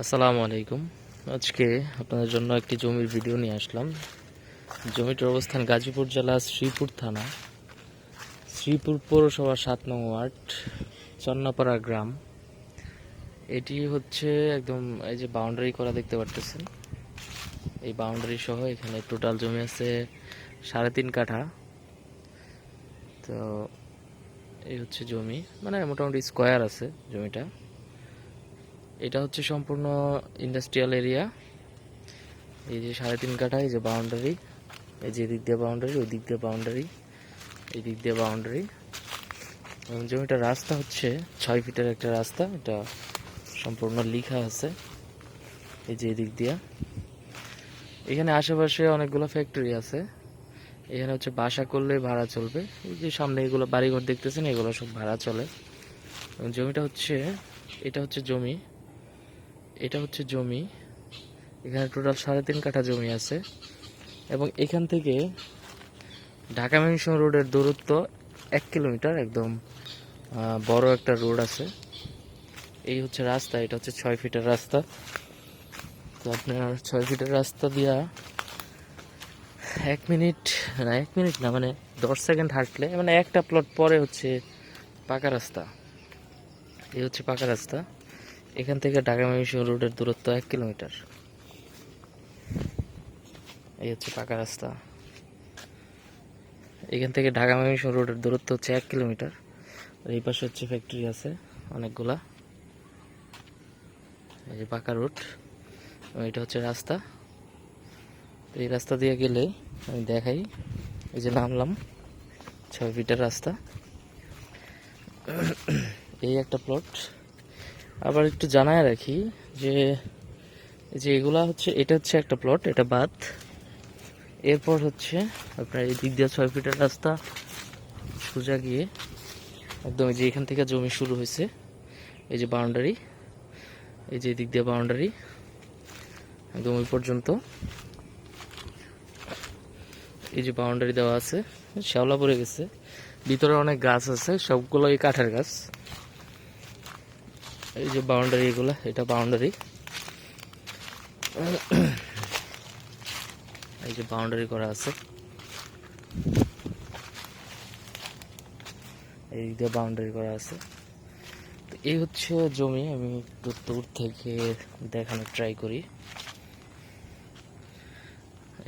আসসালামু আলাইকুম। আজকে আপনাদের জন্য একটি জমির ভিডিও নিয়ে আসলাম। জমিটির অবস্থান গাজীপুর জেলা শ্রীপুর থানা। শ্রীপুর পৌরসভা সাত নং ওয়ার্ড, চন্নাপাড়া গ্রাম। এটি হচ্ছে একদম এই যে বাউন্ডারি করা দেখতে পারতেছেন। এই বাউন্ডারি সহ এখানে টোটাল জমি আছে সাড়ে তিন কাঠা। তো এই হচ্ছে জমি। মানে মোটামুটি স্কোয়ার আছে জমিটা। এটা হচ্ছে সম্পূর্ণ ইন্ডাস্ট্রিয়াল এরিয়া এই যে সাড়ে তিন কাঠা, এই যে বাউন্ডারি এই যে দিক দিয়ে বাউন্ডারি ওই দিক দিয়ে বাউন্ডারি এই দিক দিয়ে বাউন্ডারি এবং জমিটার রাস্তা হচ্ছে, ছয় ফিটের একটা রাস্তা, এটা সম্পূর্ণ লিখা আছে। এই যে এদিক দিয়া। এখানে আশেপাশে অনেকগুলো ফ্যাক্টরি আছে। এখানে হচ্ছে বাসা করলে ভাড়া চলবে। এই যে সামনে এগুলো বাড়িঘর দেখতেছেন, এগুলো সব ভাড়া চলে। এবং জমিটা হচ্ছে, এটা হচ্ছে জমি। এটা হচ্ছে জমি। এখানে টোটাল সাড়ে তিন কাঠা জমি আছে। এবং এখান থেকে ঢাকা মেনশন রোডের দূরত্ব এক কিলোমিটার, একদম বড় একটা রোড আছে। এই হচ্ছে রাস্তা, এটা হচ্ছে ছয় ফিটের রাস্তা। তো আপনার ছয় ফিটের রাস্তা দিয়া এক মিনিট, না, এক মিনিট না মানে দশ সেকেন্ড হাঁটলে মানে একটা প্লট পরে হচ্ছে পাকা রাস্তা। এই হচ্ছে পাকা রাস্তা। এখান থেকে ঢাকা ময়মনসিংহ রোডের দূরত্ব এক কিলোমিটার। এই হচ্ছে পাকা রাস্তা। এখান থেকে ঢাকা ময়মনসিংহ রোডের দূরত্ব হচ্ছে এক কিলোমিটার। এই পাশে হচ্ছে ফ্যাক্টরি আছে, অনেকগুলা। এই যে পাকা রোড এটা হচ্ছে রাস্তা। এই রাস্তা দিয়ে গেলে আমি দেখাই, এই যে নামলাম, ছয় ফিটের রাস্তা। এই একটা প্লট আবার একটু জানায় রাখি যে যে এগুলা হচ্ছে, এটা হচ্ছে একটা প্লট এটা বাদ এরপর হচ্ছে আপনার এই দিক দিয়ে ছয় ফিটের রাস্তা সোজা গিয়ে একদম এই যে এখান থেকে জমি শুরু হয়েছে, এই যে বাউন্ডারি এই যে দিক দিয়ে বাউন্ডারি একদম ওই পর্যন্ত। এই যে বাউন্ডারি দেওয়া আছে, শ্যাওলা পড়ে গেছে, ভিতরে অনেক গাছ আছে সবগুলো এই কাঠের গাছ। এই যে বাউন্ডারি এগুলা, এটা বাউন্ডারি এই যে বাউন্ডারি করা আছে। এই দিয়ে বাউন্ডারি করা আছে। তো এই হচ্ছে জমি, আমি একটু দূর থেকে দেখানোর ট্রাই করি।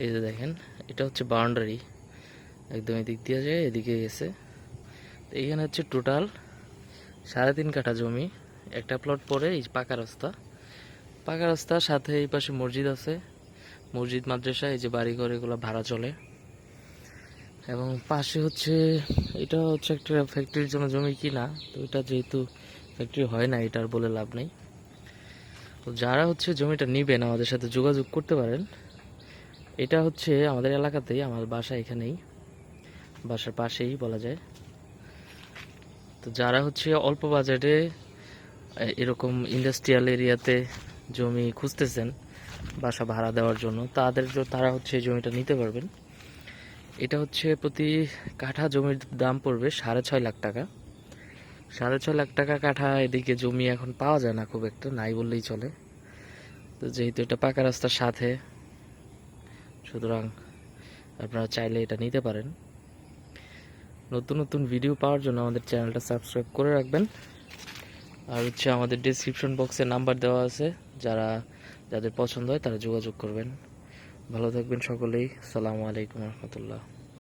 এই যে দেখেন, এটা হচ্ছে বাউন্ডারি একদম এদিক দিয়ে যায়, এদিকে গেছে। এইখানে হচ্ছে টোটাল সাড়ে তিন কাঠা জমি। একটা প্লট পরে এই পাকা রাস্তা। পাকা রাস্তার সাথে এই পাশে মসজিদ আছে। মসজিদ, মাদ্রাসা, এই যে বাড়িঘর, এগুলো ভাড়া চলে। এবং পাশে হচ্ছে, এটা হচ্ছে একটা ফ্যাক্টরির জন্য জমি কিনা, তো এটা যেহেতু ফ্যাক্টরি হয় না এটার বলে লাভ নেই। তো যারা হচ্ছে জমিটা নিবেন, আমাদের সাথে যোগাযোগ করতে পারেন। এটা হচ্ছে আমাদের এলাকাতেই, আমার বাসা এখানেই, বাসার পাশেই বলা যায়। তো যারা হচ্ছে অল্প বাজেটে এরকম ইন্ডাস্ট্রিয়াল এরিয়াতে জমি খুঁজতেছেন, বাসা ভাড়া দেওয়ার জন্য, তাদের তারা হচ্ছে এই জমিটা নিতে পারবেন। এটা হচ্ছে প্রতি কাঠা জমির দাম পড়বে সাড়ে ছয় লাখ টাকা। সাড়ে ছয় লাখ টাকা কাঠা এদিকে জমি এখন পাওয়া যায় না খুব একটা, নাই বললেই চলে। তো যেহেতু এটা পাকা রাস্তার সাথে, সুতরাং আপনারা চাইলে এটা নিতে পারেন। নতুন নতুন ভিডিও পাওয়ার জন্য আমাদের চ্যানেলটা সাবস্ক্রাইব করে রাখবেন। আর হচ্ছে আমাদের ডিসক্রিপশন বক্সে নাম্বার দেওয়া আছে। যারা যাদের পছন্দ হয় তারা যোগাযোগ করবেন। ভালো থাকবেন সকলেই। সালামু আলাইকুম রহমতুল্লাহ।